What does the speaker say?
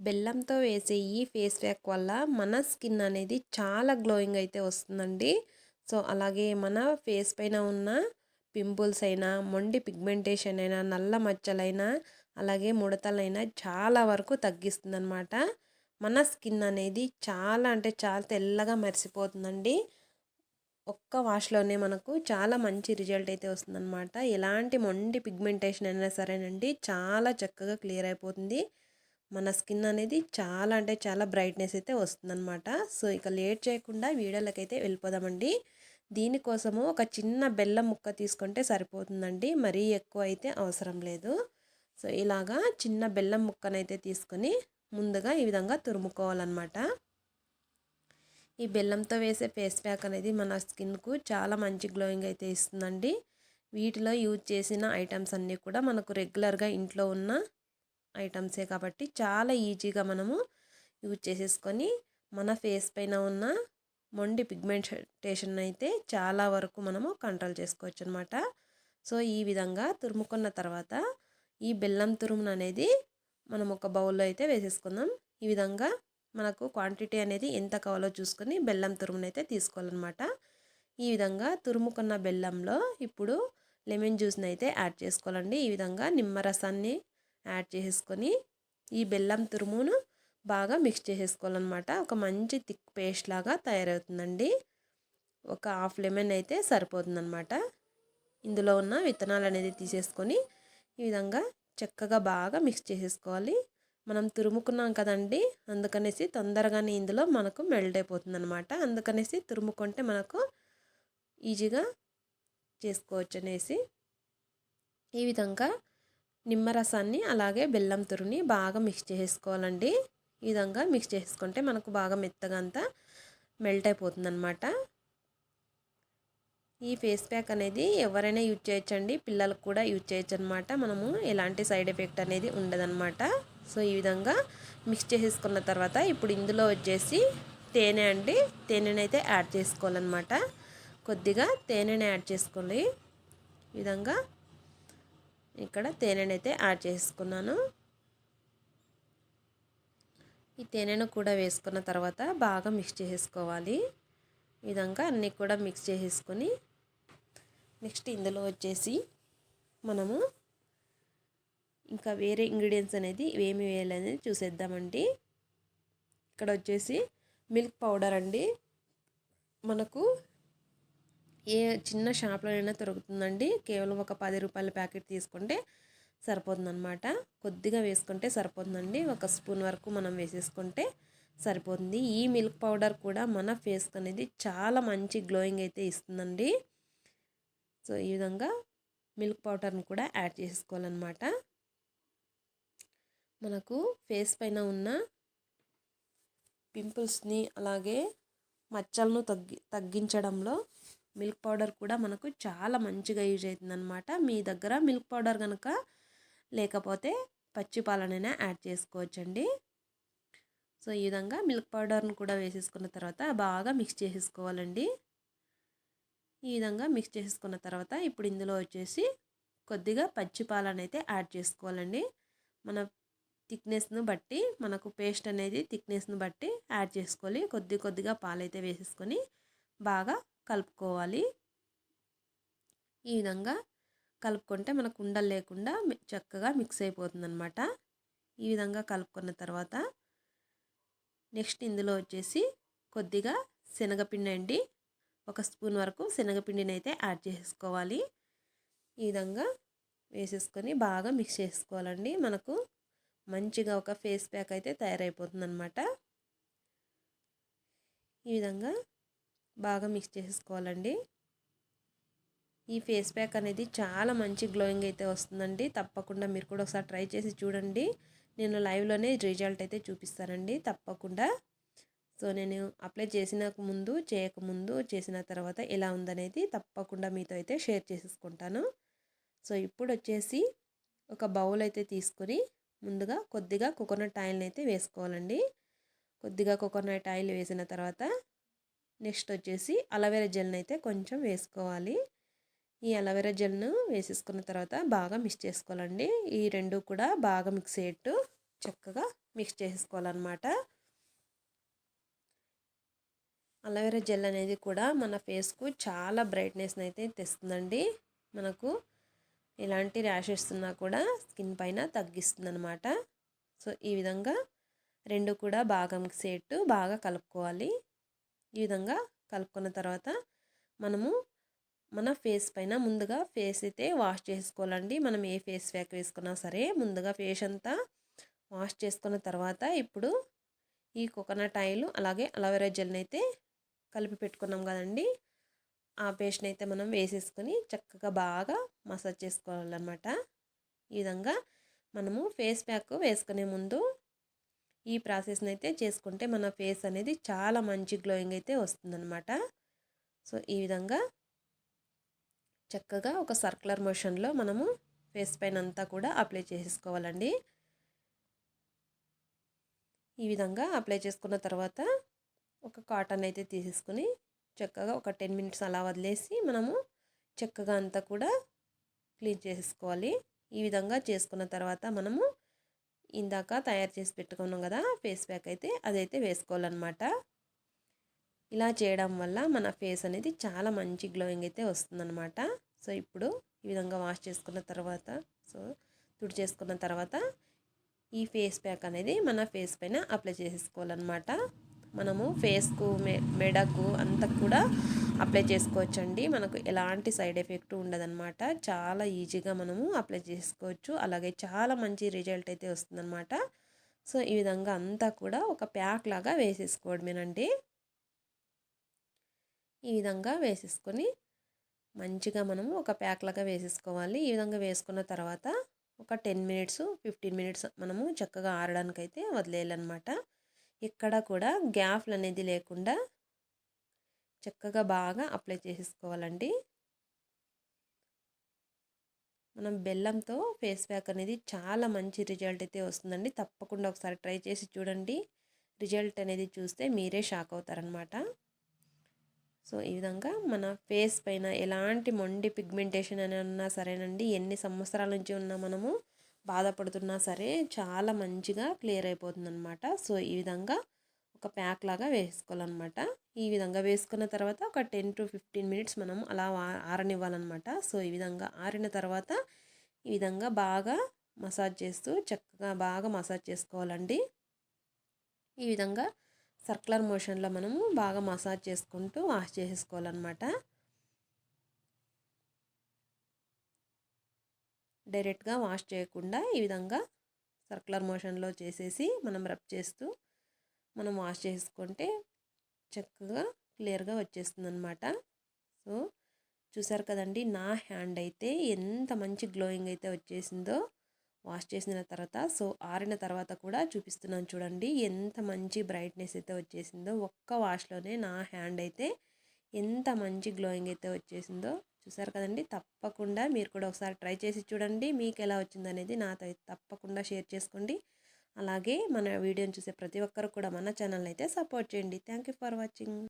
బెల్లంతో వేసే ఈ ఫేస్ ప్యాక్ వల్ల మన స్కిన్ అనేది చాలా గ్లోయింగ్ అయితే వస్తుందండి. సో అలాగే మన ఫేస్ పైన ఉన్న పింపుల్స్ అయినా మొండి పిగ్మెంటేషన్ అయినా నల్ల మచ్చలైనా అలాగే ముడతలైనా చాలా వరకు తగ్గిస్తుంది అనమాట మన స్కిన్ అనేది చాలా అంటే చాలా తెల్లగా మెరిసిపోతుందండి. ఒక్క వాష్లోనే మనకు చాలా మంచి రిజల్ట్ అయితే వస్తుందన్నమాట. ఎలాంటి మొండి పిగ్మెంటేషన్ అయినా సరేనండి చాలా చక్కగా క్లియర్ అయిపోతుంది. మన స్కిన్ అనేది చాలా అంటే చాలా బ్రైట్నెస్ అయితే వస్తుందన్నమాట. సో ఇక లేట్ చేయకుండా వీడియోలకి అయితే వెళ్ళిపోదామండి దీనికోసము ఒక చిన్న బెల్లం ముక్క తీసుకుంటే సరిపోతుందండి. మరీ ఎక్కువ అయితే అవసరం లేదు. సో ఇలాగా చిన్న బెల్లం ముక్కనైతే తీసుకొని ముందుగా ఈ విధంగా తురుముకోవాలన్నమాట. ఈ బెల్లంతో వేసే ఫేస్ ప్యాక్ అనేది మన స్కిన్కు చాలా మంచి గ్లోయింగ్ అయితే ఇస్తుందండి. వీటిలో యూజ్ చేసిన ఐటమ్స్ అన్నీ కూడా మనకు రెగ్యులర్గా ఇంట్లో ఉన్న ఐటమ్సే కాబట్టి చాలా ఈజీగా మనము యూజ్ చేసేసుకొని మన ఫేస్ పైన ఉన్న మొండి పిగ్మెంటేషన్ అయితే చాలా వరకు మనము కంట్రోల్ చేసుకోవచ్చు అనమాట సో ఈ విధంగా తురుముకున్న తర్వాత ఈ బెల్లం తురుమును అనేది మనం ఒక బౌల్లో అయితే వేసేసుకుందాం. ఈ విధంగా మనకు క్వాంటిటీ అనేది ఎంత కావాలో చూసుకొని బెల్లం తురుమును అయితే తీసుకోవాలన్నమాట ఈ విధంగా తురుముకున్న బెల్లంలో ఇప్పుడు లెమన్ జ్యూస్ని అయితే యాడ్ చేసుకోవాలండి. ఈ విధంగా నిమ్మరసాన్ని యాడ్ చేసుకొని ఈ బెల్లం తురుమును బాగా మిక్స్ చేసేసుకోవాలన్నమాట ఒక మంచి థిక్ పేస్ట్ లాగా తయారవుతుందండి. ఒక హాఫ్ లెమన్ అయితే సరిపోతుందన్నమాట. ఇందులో ఉన్న విత్తనాలు అనేది తీసేసుకొని ఈ విధంగా చక్కగా బాగా మిక్స్ చేసేసుకోవాలి. మనం తురుముకున్నాం కదండి అందుకనేసి తొందరగానే ఇందులో మనకు మెల్ట్ అయిపోతుంది అనమాట అందుకనేసి తురుముకుంటే మనకు ఈజీగా చేసుకోవచ్చు అనేసి ఈ విధంగా నిమ్మరసాన్ని అలాగే బెల్లం తురుని బాగా మిక్స్ చేసుకోవాలండి. ఈ విధంగా మిక్స్ చేసుకుంటే మనకు బాగా మెత్తగా అంతా మెల్ట్ అయిపోతుంది అనమాట ఈ ఫేస్ ప్యాక్ అనేది ఎవరైనా యూజ్ చేయొచ్చండి. పిల్లలకు కూడా యూజ్ చేయొచ్చు అనమాట మనము ఎలాంటి సైడ్ ఎఫెక్ట్ అనేది ఉండదన్నమాట. సో ఈ విధంగా మిక్స్ చేసేసుకున్న తర్వాత ఇప్పుడు ఇందులో వచ్చేసి తేనె అండి. తేనెనైతే యాడ్ చేసుకోవాలన్నమాట. కొద్దిగా తేనెని యాడ్ చేసుకోండి ఈ విధంగా ఇక్కడ తేనెనైతే యాడ్ చేసుకున్నాను. ఈ తేనెను కూడా వేసుకున్న తర్వాత బాగా మిక్స్ చేసుకోవాలి. ఈ విధంగా అన్నీ కూడా మిక్స్ చేసేసుకొని నెక్స్ట్ ఇందులో వచ్చేసి మనము ఇంకా వేరే ఇంగ్రీడియంట్స్ అనేది ఏమి వేయాలనేది చూసేద్దామండి. ఇక్కడ వచ్చేసి మిల్క్ పౌడర్ అండి. మనకు ఏ చిన్న షాప్లోనైనా దొరుకుతుందండి. కేవలం ఒక పది రూపాయల ప్యాకెట్ తీసుకుంటే సరిపోతుందన్నమాట. కొద్దిగా వేసుకుంటే సరిపోతుందండి. ఒక స్పూన్ వరకు మనం వేసేసుకుంటే సరిపోతుంది. ఈ మిల్క్ పౌడర్ కూడా మన ఫేస్కి అనేది చాలా మంచి గ్లోయింగ్ అయితే ఇస్తుందండి. సో ఈ విధంగా మిల్క్ పౌడర్ని కూడా యాడ్ చేసుకోవాలన్నమాట. మనకు ఫేస్ పైన ఉన్న పింపుల్స్ని అలాగే మచ్చలను తగ్గి తగ్గించడంలో మిల్క్ పౌడర్ కూడా మనకు చాలా మంచిగా యూజ్ అవుతుందన్నమాట. మీ దగ్గర మిల్క్ పౌడర్ కనుక లేకపోతే పచ్చి పాలనైనా యాడ్ చేసుకోవచ్చండి. సో ఈ విధంగా మిల్క్ పౌడర్ని కూడా వేసేసుకున్న తర్వాత బాగా మిక్స్ చేసేసుకోవాలండి. ఈ విధంగా మిక్స్ చేసేసుకున్న తర్వాత ఇప్పుడు ఇందులో వచ్చేసి కొద్దిగా పచ్చి పాలనైతే యాడ్ చేసుకోవాలండి. మన థిక్నెస్ను బట్టి మనకు పేస్ట్ అనేది థిక్నెస్ను బట్టి యాడ్ చేసుకోవాలి. కొద్ది కొద్దిగా పాలైతే వేసేసుకొని బాగా కలుపుకోవాలి. ఈ విధంగా కలుపుకుంటే మనకు ఉండలు లేకుండా చక్కగా మిక్స్ అయిపోతుంది అనమాట ఈ విధంగా కలుపుకున్న తర్వాత నెక్స్ట్ ఇందులో వచ్చేసి కొద్దిగా శనగపిండి అండి. ఒక స్పూన్ వరకు శనగపిండిని అయితే యాడ్ చేసుకోవాలి. ఈ విధంగా వేసేసుకొని బాగా మిక్స్ చేసుకోవాలండి. మనకు మంచిగా ఒక ఫేస్ ప్యాక్ అయితే తయారైపోతుంది అనమాట ఈ విధంగా బాగా మిక్స్ చేసుకోవాలండి. ఈ ఫేస్ ప్యాక్ అనేది చాలా మంచి గ్లోయింగ్ అయితే వస్తుందండి. తప్పకుండా మీరు కూడా ఒకసారి ట్రై చేసి చూడండి. నేను లైవ్లోనే రిజల్ట్ అయితే చూపిస్తానండి. తప్పకుండా. సో నేను అప్లై చేసిన ముందు చేయకముందు చేసిన తర్వాత ఎలా ఉందనేది తప్పకుండా మీతో అయితే షేర్ చేసేసుకుంటాను. సో ఇప్పుడు వచ్చేసి ఒక బౌల్ అయితే తీసుకొని ముందుగా కొద్దిగా కోకోనట్ ఆయిల్ని అయితే వేసుకోవాలండి. కొద్దిగా కోకోనట్ ఆయిల్ వేసిన తర్వాత నెక్స్ట్ వచ్చేసి అలవేరా జెల్ని అయితే కొంచెం వేసుకోవాలి. ఈ అలవేరా జెల్ను వేసేసుకున్న తర్వాత బాగా మిక్స్ చేసుకోవాలండి. ఈ రెండు కూడా బాగా మిక్స్ అయ్యేట్టు చక్కగా మిక్స్ చేసుకోవాలన్నమాట అలోవెరా జెల్ అనేది కూడా మన ఫేస్కు చాలా బ్రైట్నెస్ని అయితే తెస్తుందండి. మనకు ఎలాంటి ర్యాషెస్ ఉన్నా కూడా స్కిన్ పైన తగ్గిస్తుంది అనమాట సో ఈ విధంగా రెండు కూడా బాగా మిక్స్ అయ్యేట్టు బాగా కలుపుకోవాలి. ఈ విధంగా కలుపుకున్న తర్వాత మనము మన ఫేస్ పైన ముందుగా ఫేస్ అయితే వాష్ చేసుకోవాలండి. మనం ఏ ఫేస్ ప్యాక్ వేసుకున్నా సరే ముందుగా ఫేస్ అంతా వాష్ చేసుకున్న తర్వాత ఇప్పుడు ఈ కోకోనట్ ఆయిల్ అలాగే అలోవెరా జెల్ని అయితే కలిపి పెట్టుకున్నాం కదండి. ఆ పేస్ట్ని అయితే మనం వేసేసుకొని చక్కగా బాగా మసాజ్ చేసుకోవాలన్నమాట. ఈ విధంగా మనము ఫేస్ ప్యాక్ వేసుకునే ముందు ఈ ప్రాసెస్ని అయితే చేసుకుంటే మన ఫేస్ అనేది చాలా మంచి గ్లోయింగ్ అయితే వస్తుందన్నమాట. సో ఈ విధంగా చక్కగా ఒక సర్కులర్ మోషన్లో మనము ఫేస్ పైన అంతా కూడా అప్లై చేసేసుకోవాలండి. ఈ విధంగా అప్లై చేసుకున్న తర్వాత ఒక కాటన్ అయితే తీసేసుకుని చక్కగా ఒక టెన్ మినిట్స్ అలా వదిలేసి మనము చక్కగా అంతా కూడా క్లీన్ చేసుకోవాలి ఈ విధంగా చేసుకున్న తర్వాత మనము ఇందాక తయారు చేసి పెట్టుకున్నాం కదా ఫేస్ ప్యాక్ అయితే అదైతే వేసుకోవాలన్నమాట. ఇలా చేయడం వల్ల మన ఫేస్ అనేది చాలా మంచి గ్లోయింగ్ అయితే వస్తుందన్నమాట. సో ఇప్పుడు ఈ విధంగా వాష్ చేసుకున్న తర్వాత సో తుడి చేసుకున్న తర్వాత ఈ ఫేస్ ప్యాక్ అనేది మన ఫేస్ పైన అప్లై చేసేసుకోవాలన్నమాట. మనము ఫేస్కు మె మెడకు అంతా కూడా అప్లై చేసుకోవచ్చండి. మనకు ఎలాంటి సైడ్ ఎఫెక్ట్ ఉండదన్నమాట. చాలా ఈజీగా మనము అప్లై చేసుకోవచ్చు. అలాగే చాలా మంచి రిజల్ట్ అయితే వస్తుందన్నమాట. సో ఈ విధంగా అంతా కూడా ఒక ప్యాక్ లాగా వేసేసుకోవడమేనండి. ఈ విధంగా వేసేసుకొని మంచిగా మనము ఒక ప్యాక్ లాగా వేసేసుకోవాలి. ఈ విధంగా వేసుకున్న తర్వాత ఒక టెన్ మినిట్స్ ఫిఫ్టీన్ మినిట్స్ మనము చక్కగా ఆరడానికైతే వదిలేయాలన్నమాట. ఎక్కడ కూడా గ్యాప్లు అనేది లేకుండా చక్కగా బాగా అప్లై చేసేసుకోవాలండి. మనం బెల్లంతో ఫేస్ ప్యాక్ అనేది చాలా మంచి రిజల్ట్ అయితే వస్తుందండి. తప్పకుండా ఒకసారి ట్రై చేసి చూడండి. రిజల్ట్ అనేది చూస్తే మీరే షాక్ అవుతారనమాట సో ఈ విధంగా మన ఫేస్ పైన ఎలాంటి మొండి పిగ్మెంటేషన్ అని ఉన్నా సరేనండి. ఎన్ని సంవత్సరాల నుంచి ఉన్నా మనము బాధపడుతున్నా సరే చాలా మంచిగా క్లియర్ అయిపోతుంది అనమాట సో ఈ విధంగా ఒక ప్యాక్ లాగా వేసుకోవాలన్నమాట. ఈ విధంగా వేసుకున్న తర్వాత ఒక టెన్ టు ఫిఫ్టీన్ మినిట్స్ మనం అలా ఆరనివ్వాలన్నమాట. సో ఈ విధంగా ఆరిన తర్వాత ఈ విధంగా బాగా మసాజ్ చేస్తూ చక్కగా బాగా మసాజ్ చేసుకోవాలండి. ఈ విధంగా సర్కులర్ మోషన్లో మనము బాగా మసాజ్ చేసుకుంటూ వాష్ చేసేసుకోవాలన్నమాట. డైరెక్ట్గా వాష్ చేయకుండా ఈ విధంగా సర్కులర్ మోషన్లో చేసేసి మనం రబ్ చేస్తూ మనం వాష్ చేసుకుంటే చక్కగా క్లియర్గా వచ్చేస్తుంది అనమాట సో చూసారు కదండి నా హ్యాండ్ అయితే ఎంత మంచి గ్లోయింగ్ అయితే వచ్చేసిందో వాష్ చేసిన తర్వాత సో ఆరిన తర్వాత కూడా చూపిస్తున్నాను చూడండి ఎంత మంచి బ్రైట్నెస్ అయితే వచ్చేసిందో ఒక్క వాష్లోనే నా హ్యాండ్ అయితే ఎంత మంచి గ్లోయింగ్ అయితే వచ్చేసిందో చూసారు కదండి. తప్పకుండా మీరు కూడా ఒకసారి ట్రై చేసి చూడండి. మీకు ఎలా వచ్చిందనేది నాతో తప్పకుండా షేర్ చేసుకోండి. అలాగే మన వీడియోని చూసే ప్రతి ఒక్కరు కూడా మన ఛానల్ అయితే సపోర్ట్ చేయండి. Thank for watching.